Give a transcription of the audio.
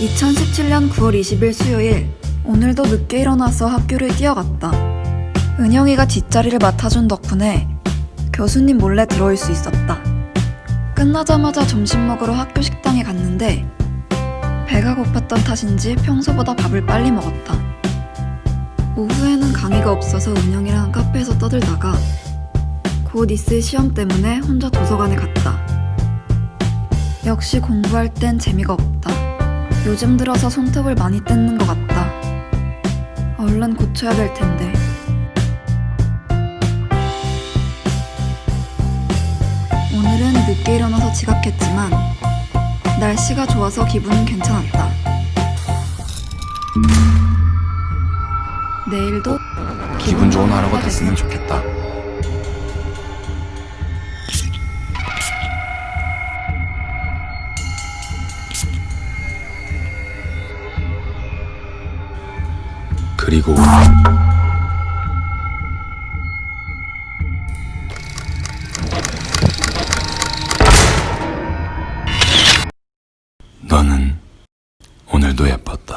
2017년 9월 20일 수요일 오늘도 늦게 일어나서 학교를 뛰어갔다. 은영이가 뒷자리를 맡아준 덕분에 교수님 몰래 들어올 수 있었다. 끝나자마자 점심 먹으러 학교 식당에 갔는데 배가 고팠던 탓인지 평소보다 밥을 빨리 먹었다. 오후에는 강의가 없어서 은영이랑 카페에서 떠들다가 곧 있을 시험 때문에 혼자 도서관에 갔다. 역시 공부할 땐 재미가 없다. 요즘 들어서 손톱을 많이 뜯는 것 같다. 얼른 고쳐야 될 텐데. 오늘은 늦게 일어나서 지각했지만 날씨가 좋아서 기분은 괜찮았다. 내일도 기분 좋은 하루가 됐으면 좋겠다. 그리고 너는 오늘도 예뻤다.